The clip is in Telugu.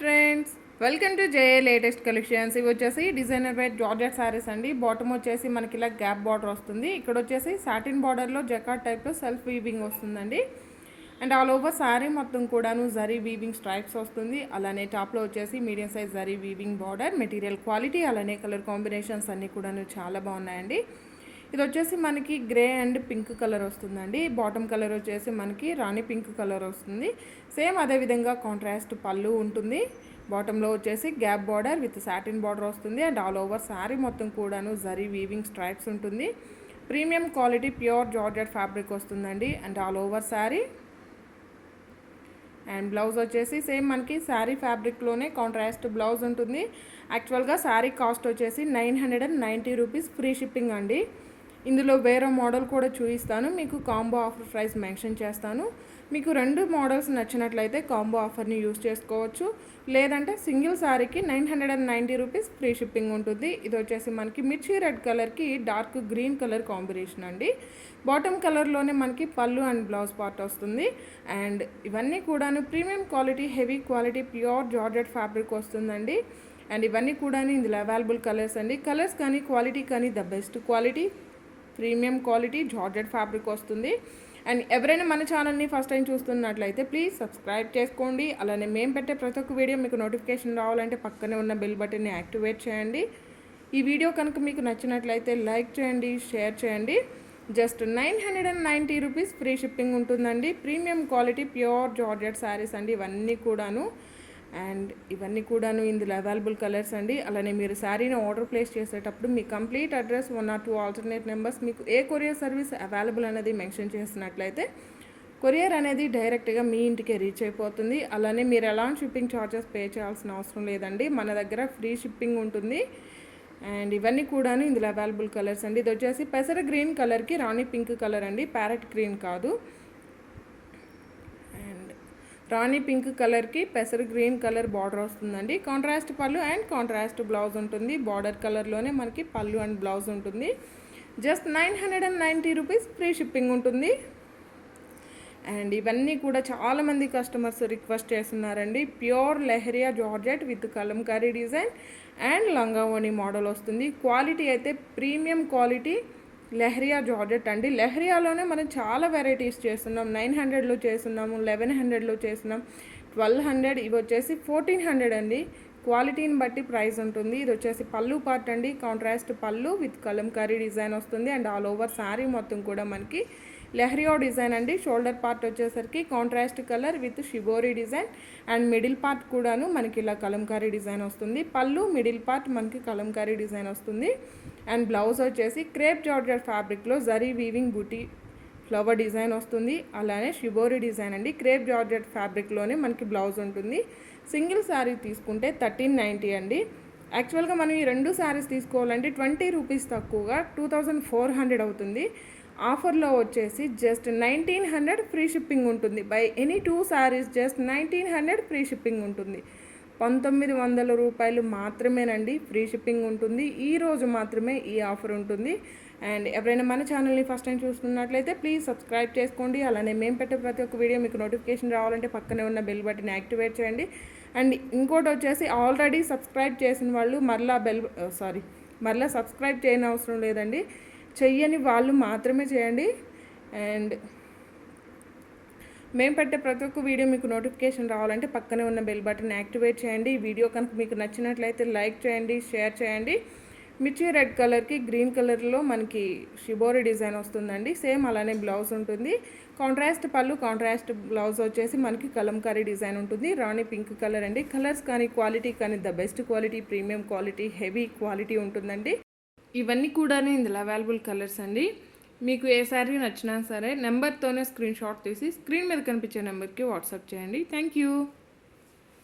Friends welcome to J latest collections. ఇవి వచ్చేసి డిజైనర్ బై జార్జెట్ శారీస్ అండి. బాటమ్ వచ్చేసి మనకి ఇలా గ్యాప్ బార్డర్ వస్తుంది. ఇక్కడ వచ్చేసి సాటిన్ బార్డర్లో జకాట్ టైప్లో సెల్ఫ్ వీవింగ్ వస్తుందండి. అండ్ ఆల్ ఓవర్ శారీ మొత్తం కూడాను జరీ వీవింగ్ స్ట్రైప్స్ వస్తుంది. అలానే టాప్లో వచ్చేసి medium size zari weaving border material quality అలానే కలర్ కాంబినేషన్స్ అన్నీ కూడాను చాలా బాగున్నాయండి. ఇది వచ్చేసి మనకి గ్రే అండ్ పింక్ కలర్ వస్తుందండి. బాటమ్ కలర్ వచ్చేసి మనకి రాణి పింక్ కలర్ వస్తుంది. సేమ్ అదే విధంగా కాంట్రాస్ట్ పళ్ళు ఉంటుంది. బాటంలో వచ్చేసి gap border with satin border వస్తుంది. అండ్ ఆల్ ఓవర్ శారీ మొత్తం కూడాను జరీ వీవింగ్ స్ట్రైప్స్ ఉంటుంది. Premium quality pure georgette fabric వస్తుందండి. And all over sari and blouse వచ్చేసి సేమ్ మనకి శారీ ఫ్యాబ్రిక్లోనే కాంట్రాస్ట్ బ్లౌజ్ ఉంటుంది. యాక్చువల్గా శారీ కాస్ట్ వచ్చేసి nine hundred and ninety rupees free shipping అండి. ఇందులో వేరే మోడల్ కూడా చూపిస్తాను. మీకు కాంబో ఆఫర్ ప్రైస్ మెన్షన్ చేస్తాను. మీకు రెండు మోడల్స్ నచ్చినట్లయితే కాంబో ఆఫర్ని యూస్ చేసుకోవచ్చు. లేదంటే సింగిల్ శారీకి nine hundred and ninety rupees free shipping ఉంటుంది. ఇది వచ్చేసి మనకి మిర్చి రెడ్ కలర్కి డార్క్ గ్రీన్ కలర్ కాంబినేషన్ అండి. బాటమ్ కలర్లోనే మనకి పళ్ళు అండ్ బ్లౌజ్ పార్ట్ వస్తుంది. అండ్ ఇవన్నీ కూడాను premium quality heavy quality pure georgette fabric వస్తుందండి. అండ్ ఇవన్నీ కూడా ఇందులో అవైలబుల్ కలర్స్ అండి. కలర్స్ కానీ క్వాలిటీ కానీ the best quality. Premium quality georgette fabric వస్తుంది. అండ్ ఎవరైనా మన ఛానల్ని ఫస్ట్ టైం చూస్తున్నట్లయితే ప్లీజ్ సబ్స్క్రైబ్ చేసుకోండి. అలానే మేము పెట్టే ప్రతి ఒక్క వీడియో మీకు నోటిఫికేషన్ రావాలంటే పక్కనే ఉన్న బెల్ బటన్ని యాక్టివేట్ చేయండి. ఈ వీడియో కనుక మీకు నచ్చినట్లయితే లైక్ చేయండి షేర్ చేయండి. Just nine hundred and ninety rupees free shipping ఉంటుందండి. Premium quality pure georgette saris అండి ఇవన్నీ కూడాను. అండ్ ఇవన్నీ కూడాను ఇందులో అవైలబుల్ కలర్స్ అండి. అలానే మీరు శారీని ఆర్డర్ ప్లేస్ చేసేటప్పుడు మీ complete address one or two alternate numbers మీకు ఏ కొరియర్ సర్వీస్ అవైలబుల్ అనేది మెన్షన్ చేసినట్లయితే కొరియర్ అనేది డైరెక్ట్గా మీ ఇంటికే రీచ్ అయిపోతుంది. అలానే మీరు ఎలాంటి షిప్పింగ్ ఛార్జెస్ పే చేయాల్సిన అవసరం లేదండి. మన దగ్గర ఫ్రీ షిప్పింగ్ ఉంటుంది. అండ్ ఇవన్నీ కూడాను ఇందులో అవైలబుల్ కలర్స్ అండి. ఇది వచ్చేసి పెసర గ్రీన్ కలర్కి రాణి పింక్ కలర్ అండి. ప్యారెట్ గ్రీన్ కాదు. రాణి పింక్ కలర్కి పెసర గ్రీన్ కలర్ బార్డర్ వస్తుందండి. కాంట్రాస్ట్ పళ్ళు అండ్ కాంట్రాస్ట్ బ్లౌజ్ ఉంటుంది. బార్డర్ కలర్లోనే మనకి పళ్ళు అండ్ బ్లౌజ్ ఉంటుంది. Just nine hundred and ninety rupees free shipping ఉంటుంది. అండ్ ఇవన్నీ కూడా చాలామంది కస్టమర్స్ రిక్వెస్ట్ చేస్తున్నారండి. Pure lehariya georgette with kalamkari design and లంగావోని model వస్తుంది. క్వాలిటీ అయితే ప్రీమియం క్వాలిటీ లెహరియా జార్జెట్ అండి. లెహరియాలోనే మనం చాలా వెరైటీస్ చేస్తున్నాం. నైన్ హండ్రెడ్లో చేస్తున్నాము లెవెన్ హండ్రెడ్లో చేస్తున్నాం ట్వెల్వ్ హండ్రెడ్ ఇవి వచ్చేసి ఫోర్టీన్ హండ్రెడ్ అండి. క్వాలిటీని బట్టి ప్రైస్ ఉంటుంది. ఇది వచ్చేసి పళ్ళు పార్ట్ అండి. కాంట్రాస్ట్ పళ్ళు విత్ కలంకారీ డిజైన్ వస్తుంది. అండ్ ఆల్ ఓవర్ శారీ మొత్తం కూడా మనకి లెహరియో డిజైన్ అండి. షోల్డర్ పార్ట్ వచ్చేసరికి contrast colour with shibori design. And middle part కూడాను మనకి ఇలా కలంకారీ డిజైన్ వస్తుంది. పళ్ళు మిడిల్ పార్ట్ మనకి కలంకారీ డిజైన్ వస్తుంది. అండ్ బ్లౌజ్ వచ్చేసి క్రేప్ జార్జర్ ఫ్యాబ్రిక్లో zari weaving buti flower design వస్తుంది. అలానే షిబోరి డిజైన్ అండి. క్రేప్ జార్జెట్ ఫ్యాబ్రిక్లోనే మనకి బ్లౌజ్ ఉంటుంది. సింగిల్ శారీ తీసుకుంటే థర్టీన్ నైంటీ అండి. యాక్చువల్గా మనం ఈ రెండు శారీస్ తీసుకోవాలంటే ట్వంటీ రూపీస్ తక్కువగా టూ థౌజండ్ ఫోర్ హండ్రెడ్ అవుతుంది. ఆఫర్లో వచ్చేసి just nineteen hundred free shipping ఉంటుంది. Buy any two saris just nineteen hundred free shipping ఉంటుంది. పంతొమ్మిది వందల రూపాయలు మాత్రమేనండి ఫ్రీ షిప్పింగ్ ఉంటుంది. ఈ రోజు మాత్రమే ఈ ఆఫర్ ఉంటుంది. అండ్ ఎవరైనా మన ఛానల్ని ఫస్ట్ టైం చూస్తున్నట్లయితే ప్లీజ్ సబ్స్క్రైబ్ చేసుకోండి. అలానే మేము పెట్టే ప్రతి ఒక్క వీడియో మీకు నోటిఫికేషన్ రావాలంటే పక్కనే ఉన్న బెల్ బటన్ యాక్టివేట్ చేయండి. అండ్ ఇంకోటి వచ్చేసి ఆల్రెడీ సబ్స్క్రైబ్ చేసిన వాళ్ళు మరలా బెల్ సారీ మరలా సబ్స్క్రైబ్ చేయని అవసరం లేదండి. చెయ్యని వాళ్ళు మాత్రమే చేయండి. అండ్ మేము పెట్టే ప్రతి ఒక్క వీడియో మీకు నోటిఫికేషన్ రావాలంటే పక్కనే ఉన్న బెల్ బటన్ యాక్టివేట్ చేయండి. ఈ వీడియో కనుక మీకు నచ్చినట్లయితే లైక్ చేయండి షేర్ చేయండి. మిర్చి రెడ్ కలర్కి గ్రీన్ కలర్లో మనకి షిబోరి డిజైన్ వస్తుందండి. సేమ్ అలానే బ్లౌజ్ ఉంటుంది. కాంట్రాస్ట్ పళ్ళు కాంట్రాస్ట్ బ్లౌజ్ వచ్చేసి మనకి కలంకారీ డిజైన్ ఉంటుంది. రాణి పింక్ కలర్ అండి. కలర్స్ కానీ క్వాలిటీ కానీ the best quality premium quality heavy quality ఉంటుందండి. ఇవన్నీ కూడా ఇందులో అవైలబుల్ కలర్స్ అండి. మీకు ఏ శారీ నచ్చినా సరే నెంబర్తోనే స్క్రీన్ షాట్ తీసి స్క్రీన్ మీద కనిపించే నెంబర్కి వాట్సాప్ చేయండి. Thank you